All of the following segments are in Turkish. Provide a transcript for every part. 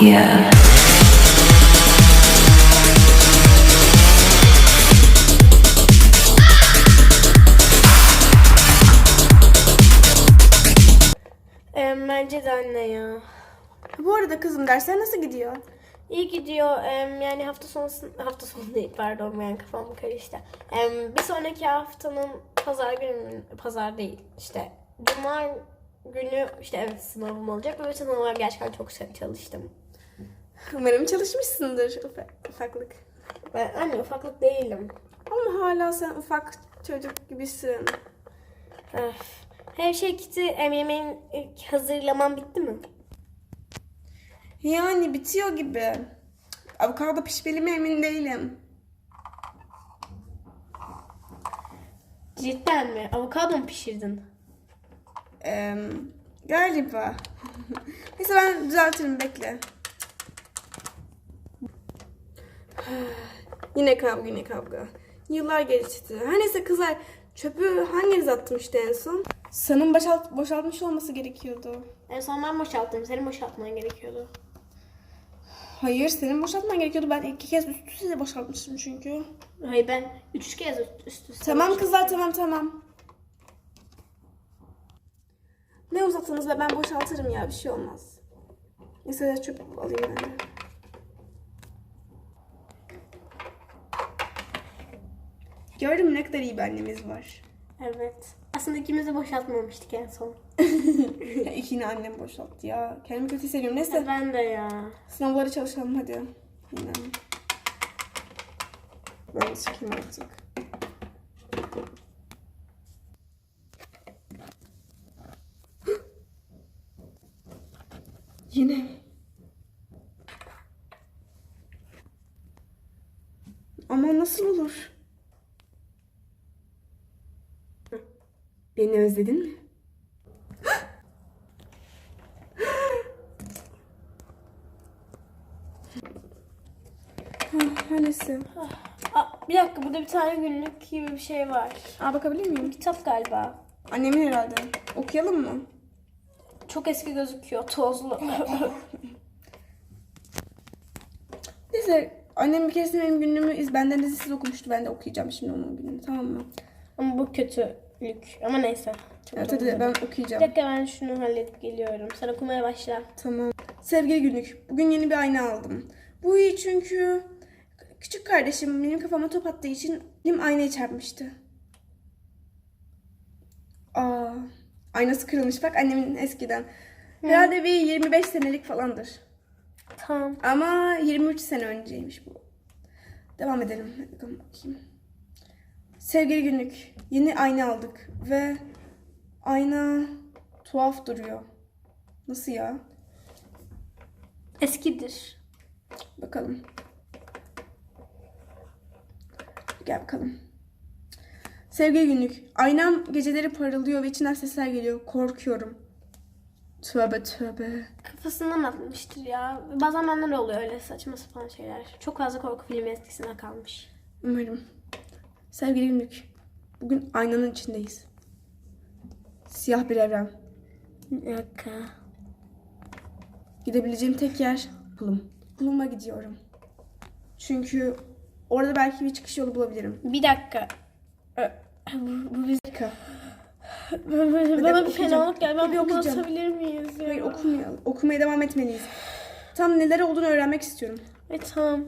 Yeah. Bence de anne ya. Bu arada kızım dersler nasıl gidiyor? İyi gidiyor. Yani hafta sonu hafta sonu değil pardon ben kafam karıştı. Bir sonraki haftanın pazar günü pazar değil işte cuma günü işte evet sınavım olacak ve sınavlar gerçekten çok çalıştım. Umarım çalışmışsındır ufa- ufaklık. Ben anne ufaklık değilim. Ama hala sen ufak çocuk gibisin. Öf. Her şey gitti. Em, yemeğin hazırlamam bitti mi? Yani bitiyor gibi. Avokado pişmeli mi emin değilim. Cidden mi? Avokado mu pişirdin? Ee, galiba. Neyse ben düzeltirim bekle. Yine kavga yine kavga. Yıllar geçti. Her neyse kızlar çöpü hanginiz atmıştı en son? Sanın boşalt boşaltmış olması gerekiyordu. En son ben boşalttım. Senin boşaltman gerekiyordu. Hayır senin boşaltman gerekiyordu. Ben iki kez üst üste boşaltmıştım çünkü. Hayır ben üç kez üst üste Tamam kızlar tamam tamam. Ne uzatsanız ve ben boşaltırım ya bir şey olmaz. Neyse çöp alayım ben de. Gördün mü ne kadar iyi bir annemiz var. Evet. Aslında ikimiz de boşaltmamıştık en son. İkini annem boşalttı ya. Kendimi kötü hissediyorum. Neyse Ben de ya. sınavlara çalışalım hadi. Yine. Ben çıkayım artık. Yine? Ama nasıl olur? Beni özledin mi? Ah, Hangisi? Aa, bir dakika burada bir tane günlük gibi bir şey var. Aa bakabilir miyim? Kitap galiba. Annemin herhalde. Okuyalım mı? Çok eski gözüküyor. Tozlu. Neyse annem bir keresinde benim günlüğümü iz benden dizisiz okumuştu. Ben de okuyacağım şimdi onun gününü tamam mı? Ama bu kötülük. Ama neyse. Çok Evet hadi ben Bir okuyacağım. dakika ben şunu halledip geliyorum. Sen okumaya başla. Tamam. Sevgili günlük. Bugün yeni bir ayna aldım. Bu iyi çünkü küçük kardeşim benim kafama top attığı için benim aynaya çarpmıştı. Aa, aynası kırılmış bak annemin eskiden. Herhalde bir 25 senelik falandır. Tamam. Ama 23 sene önceymiş bu. Devam edelim. Hadi bakalım bakayım. Sevgili günlük. Yeni ayna aldık ve ayna tuhaf duruyor. Nasıl ya? Eskidir. Bakalım. Gel bakalım. Sevgili günlük. Aynam geceleri parıldıyor ve içinden sesler geliyor. Korkuyorum. Tövbe tövbe. Kafasından atmıştır ya. Bazen benden de oluyor öyle saçma sapan şeyler. Çok fazla korku filmi eskisine kalmış. Umarım. Sevgili günlük. Bugün aynanın içindeyiz. Siyah bir evren. Bir dakika. Gidebileceğim tek yer Bulum. Bulum'a gidiyorum. Çünkü orada belki bir çıkış yolu bulabilirim. Bir dakika. Bu, bu biz... Dakika. Bana bir fenalık geldi. Ben Bir atabilir miyiz ya? Hayır okumayalım. Okumaya devam etmeliyiz. Tam neler olduğunu öğrenmek istiyorum. Ay tamam.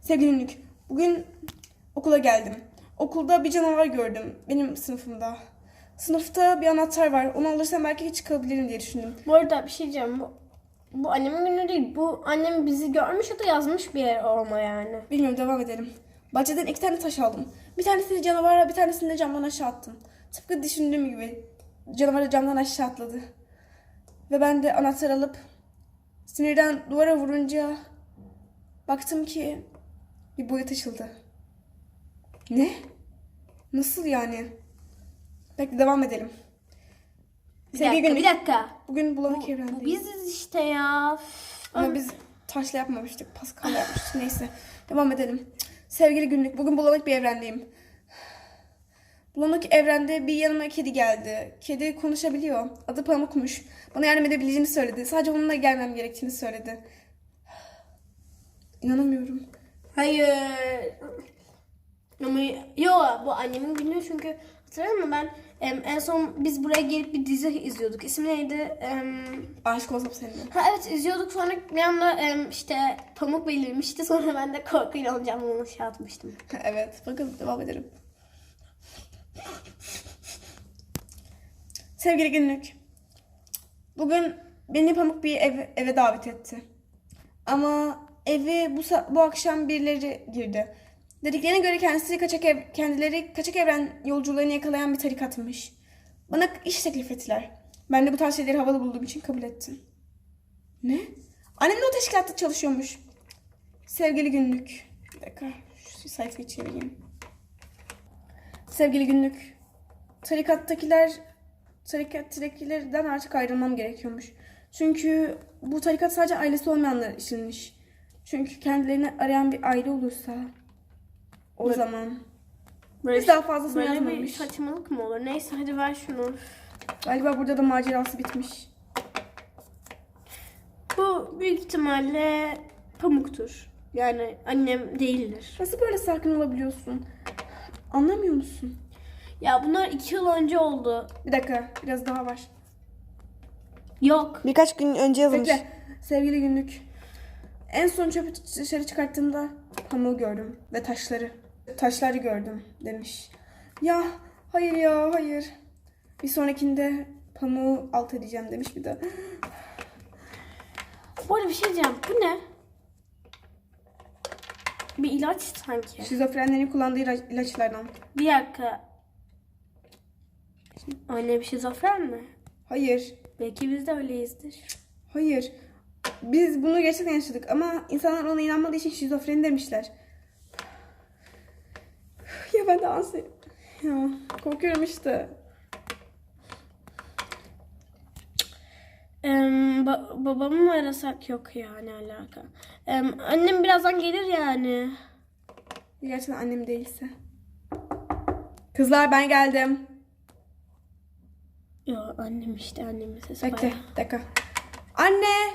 Sevgili Nük, bugün okula geldim. Okulda bir canavar gördüm benim sınıfımda. Sınıfta bir anahtar var. Onu alırsam belki hiç çıkabilirim diye düşündüm. Bu arada bir şey diyeceğim. Bu, bu annemin günü değil. Bu annem bizi görmüş ya da yazmış bir yer olma yani. Bilmiyorum devam edelim. Bahçeden iki tane taş aldım. Bir tanesini canavara, bir tanesini de camdan aşağı attım. Tıpkı düşündüğüm gibi. Canavar da camdan aşağı atladı. Ve ben de anahtar alıp sinirden duvara vurunca baktım ki bir boyut açıldı. Ne? Nasıl yani? Bekle devam edelim. Bir Sevgili dakika, bir dakika. Bugün bulanık Bu evrendeyiz. biziz işte ya. Ama biz taşla yapmamıştık. Pascal yapmıştık. Neyse. Devam edelim. Sevgili günlük. Bugün bulanık bir evrendeyim. Bulanık evrende bir yanıma kedi geldi. Kedi konuşabiliyor. Adı Pamukmuş. Bana yardım edebileceğini söyledi. Sadece onunla gelmem gerektiğini söyledi. İnanamıyorum. Hayır. Ama yo bu annemin günü çünkü hatırlar mısın ben em, en son biz buraya gelip bir dizi izliyorduk. İsmi neydi? Em, Aşık olsam seninle. ha evet izliyorduk sonra bir anda em, işte pamuk belirmişti sonra ben de korkuyla onun camını şey atmıştım. evet. Bakın devam edelim. Sevgili günlük. Bugün beni Pamuk bir ev, eve davet etti. Ama evi bu, bu akşam birileri girdi. Dediklerine göre kendisi kaçak ev, kendileri kaçak evren yolcularını yakalayan bir tarikatmış. Bana iş teklif ettiler. Ben de bu tarz şeyleri havalı bulduğum için kabul ettim. Ne? Annem de o teşkilatta çalışıyormuş. Sevgili günlük. Bir dakika şu sayfayı çevireyim. Sevgili günlük. Tarikattakiler tarikattakilerden artık ayrılmam gerekiyormuş. Çünkü bu tarikat sadece ailesi olmayanlar içinmiş. Çünkü kendilerini arayan bir aile olursa o Böyle- zaman Böyle, Biz daha fazlasını böyle bir yazmamış. saçmalık mı olur? Neyse hadi ver şunu. galiba burada da macerası bitmiş. Bu büyük ihtimalle pamuktur. Yani annem değildir. Nasıl böyle sakin olabiliyorsun? Anlamıyor musun? Ya bunlar iki yıl önce oldu. Bir dakika biraz daha var. Yok. Birkaç gün önce yazılmış. Bekle. Sevgili günlük. En son çöpü dışarı çıkarttığımda pamuğu gördüm ve taşları. Taşları gördüm demiş. Ya hayır ya hayır. Bir sonrakinde pamuğu alt edeceğim demiş bir de. Bu arada bir şey diyeceğim. Bu ne? Bir ilaç sanki. Şizofrenlerin kullandığı ilaç- ilaçlardan. Bir dakika. Anne bir şizofren mi? Hayır. Belki biz de öyleyizdir. Hayır. Biz bunu gerçekten yaşadık ama insanlar ona inanmadığı için şizofreni demişler. Ya de ansi... Ya korkuyorum işte. Em, ba- babamı mı arasak yok ya ne alaka. Em, annem birazdan gelir yani. Gerçekten annem değilse. Kızlar ben geldim. Yo annem işte annemin sesi Bekle bayağı. bir dakika. Anne.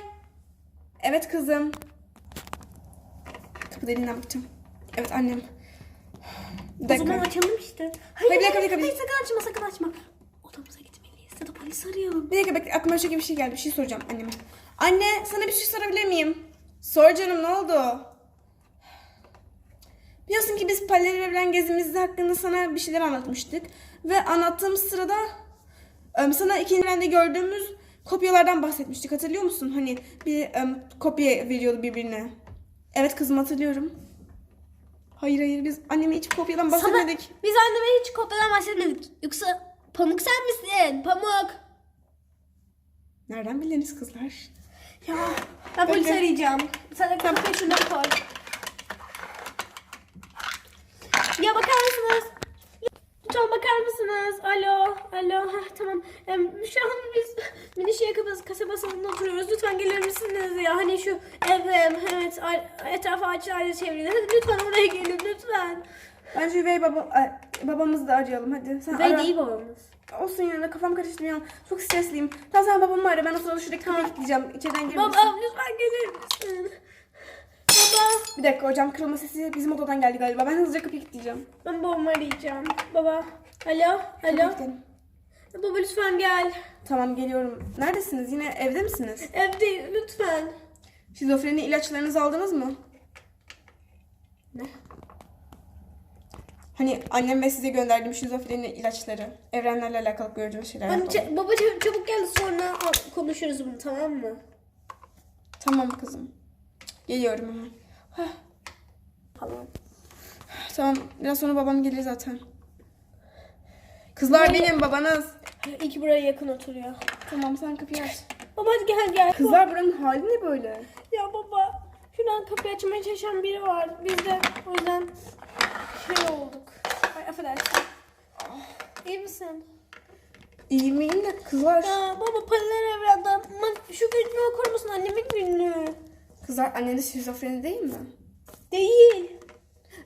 Evet kızım. Kapı deliğinden bakacağım. Evet annem. Bir O dakika. zaman açalım işte. Hayır, bir dakika, bir dakika, bir Hayır, sakın açma sakın açma. Odamıza gitmeliyiz ya da polis arayalım. Bir dakika bekle aklıma şöyle bir şey geldi. Bir şey soracağım anneme. Anne sana bir şey sorabilir miyim? Sor canım ne oldu? Biliyorsun ki biz paralel evren gezimizde hakkında sana bir şeyler anlatmıştık. Ve anlattığımız sırada em, sana ikinci evrende gördüğümüz kopyalardan bahsetmiştik. Hatırlıyor musun? Hani bir em, kopya veriyordu birbirine. Evet kızım hatırlıyorum. Hayır hayır biz anneme hiç kopyadan bahsetmedik. Sana, biz anneme hiç kopyadan bahsetmedik. Yoksa Pamuk sen misin? Pamuk. Nereden bildiniz kızlar? Ya ben polis Bekle. arayacağım. Sen de kapıyı şuna koy. Ya bakar mısınız? Lütfen bakar mısınız? Alo, alo. Heh, tamam. Em, şu an biz Minişehir kasabası, kasabasında oturuyoruz. Lütfen gelir misiniz ya? Hani şu ev, evet, etrafı ağaçlarla çevrili. Hadi lütfen oraya gelin, lütfen. Bence üvey baba, ay, babamızı da arayalım hadi. Sen Ve ara. değil babamız. Olsun ya kafam karıştı ya. Çok stresliyim. Tamam sen babamı ara ben o sırada şuradaki kapıya gideceğim. İçeriden girebilirsin. Baba lütfen gelir misin? Baba. Bir dakika hocam kırılma sesi bizim odadan geldi galiba. Ben hızlıca kapıya gideceğim. Ben babamı arayacağım. Baba. Alo, alo. gidelim. Baba lütfen gel. Tamam geliyorum. Neredesiniz? Yine evde misiniz? Evde lütfen. Şizofreni ilaçlarınızı aldınız mı? Ne? Hani annem ve size gönderdiğim şizofreni ilaçları. Evrenlerle alakalı gördüğünüz şeyler. Hani yapalım. ç- baba çabuk, çabuk gel sonra konuşuruz bunu tamam mı? Tamam kızım. Geliyorum hemen. Hah, Tamam. tamam biraz sonra babam gelir zaten. Kızlar benim babanız. İyi ki buraya yakın oturuyor. Tamam sen kapıyı aç. Baba hadi gel gel. Kızlar buranın hali ne böyle? Ya baba şuradan kapıyı açmaya çalışan biri var. Biz de o yüzden şey olduk. Ay affedersin. İyi misin? İyi miyim de kızlar. Ya baba paralel evrende ama şu günlüğü okur musun annemin günlüğü? Kızlar annen de şizofreni değil mi? Değil.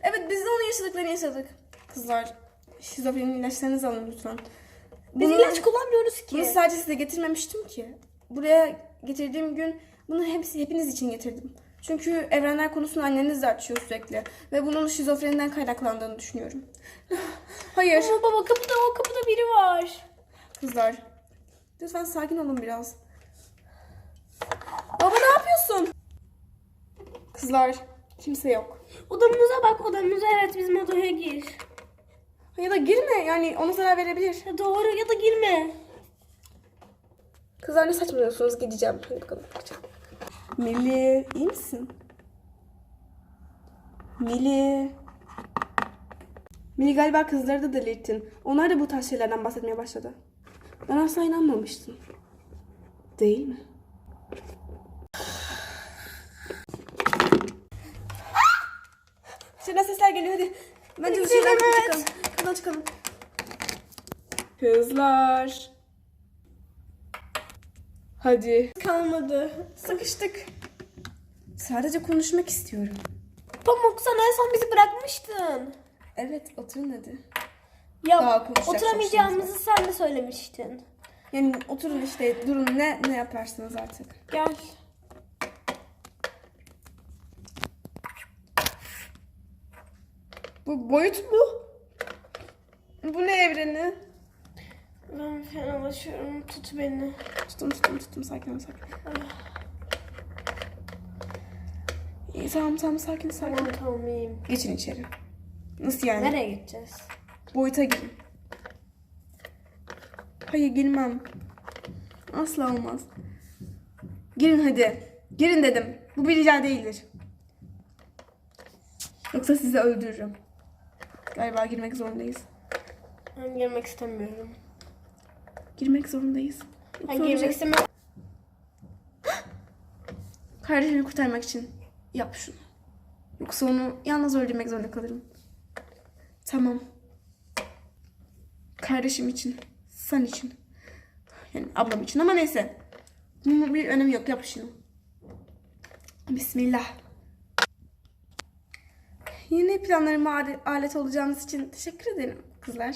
Evet biz de onun yaşadıklarını yaşadık. Kızlar şizofrenin ilaçlarınızı alın lütfen. Biz Bunu- ilaç kullanmıyoruz ki. Bunu sadece size getirmemiştim ki. Buraya getirdiğim gün bunu hepsi hepiniz için getirdim. Çünkü evrenler konusunu anneniz de açıyor sürekli. Ve bunun şizofreniden kaynaklandığını düşünüyorum. Hayır. Ama baba kapıda o kapıda biri var. Kızlar. Lütfen sakin olun biraz. Baba ne yapıyorsun? Kızlar. Kimse yok. Odamıza bak odamıza evet bizim odaya gir. Ya da girme yani ona zarar verebilir. Ya doğru ya da girme. Kızlar ne saçmalıyorsunuz gideceğim. Hadi bakalım. Mili iyi misin? Mili. Mili galiba kızları da delirttin. Onlar da bu tarz şeylerden bahsetmeye başladı. Ben asla inanmamıştım. Değil mi? Dışarıdan sesler geliyor hadi. Bence dışarıdan çıkalım. Kapıdan çıkalım. Kızlar. Hadi. Kalmadı. Sıkıştık. Sadece konuşmak istiyorum. Pamuk sen en son bizi bırakmıştın. Evet oturun hadi. Ya Daha oturamayacağımızı sen de söylemiştin. Yani oturun işte durun ne ne yaparsınız artık. Gel. Bu boyut mu? Bu ne evreni? Ben fenalaşıyorum. Tut beni. Tutun tutun tutun sakin ol sakin. İyi tamam tamam sakin sakin. Tamam tamam iyiyim. Geçin içeri. Nasıl yani? Nereye gideceğiz? Boyuta girin. Hayır girmem. Asla olmaz. Girin hadi. Girin dedim. Bu bir rica değildir. Yoksa sizi öldürürüm. Galiba girmek zorundayız. Ben girmek istemiyorum. Girmek zorundayız. Ben girmek istemiyorum. Kardeşini kurtarmak için yap şunu. Yoksa onu yalnız öldürmek zorunda kalırım. Tamam. Kardeşim için. Sen için. Yani ablam için ama neyse. Bunun bir önemi yok. Yap şunu. Bismillah. Yeni planlarıma ale- alet olacağınız için teşekkür ederim kızlar.